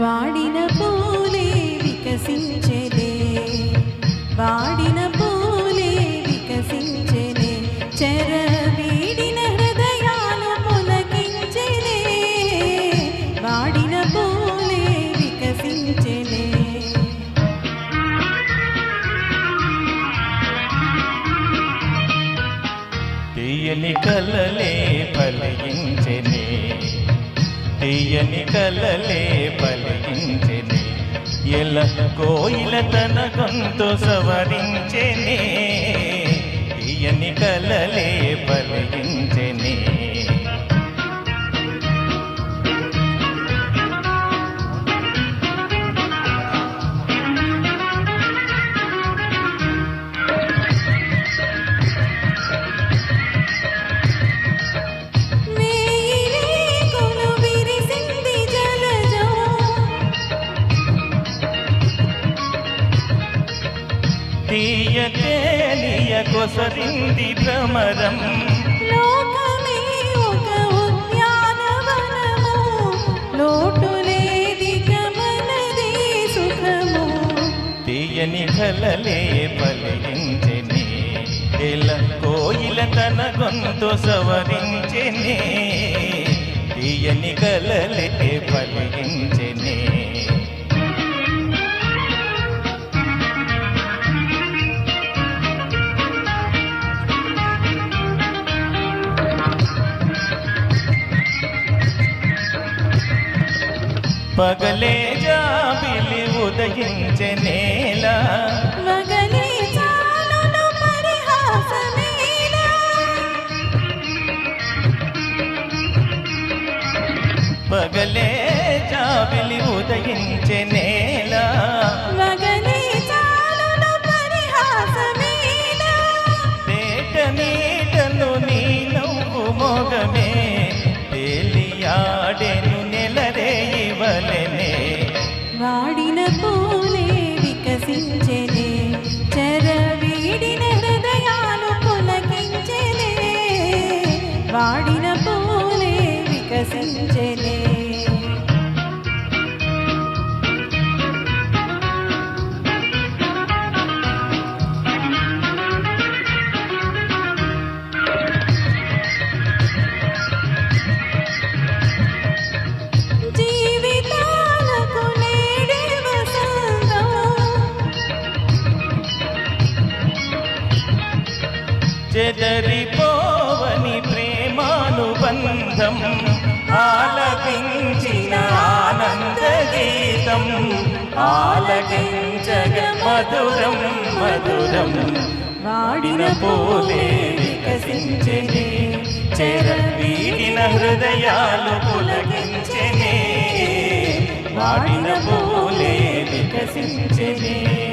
వాడిన పూలే వికసించెలే వాడిన పూలే వికసించెలే చెర వీడిన హృదయాలు పులకించెలే వాడిన పూలే వికసించెలే తీయని కలలే పలిగించెనే తీయని కలలే పలిగించెనే ఎల కోయిల తన గొంతు సవరించెనే. తీయ తేలియ కొసరింది భ్రమరం. లోకమే ఒక ఉద్యానవనము. లోటులేదిక మనదే సుఖము. తీయని కలలే పలిగించెనే ఎల కోయిల తన గొంతు సవరించెనే. తీయని కలలే పలిగించెనే పగలే జాబిలి చాలును పరిహాసమేలా పగలే జాబిలి ఉదయించెనేలా మగలే వాడిన పోలే వికసించెలే జీవితాలకు నేడే ప్రేమానుబంధం ఆలపించిన ఆనంద గీతం ఆలకించగ మధురం మధురం. వాడిన పోలే వికసించెనే చెరవీడిన హృదయాలు పులకించెనే. వాడిన పోలే వికసించెనే.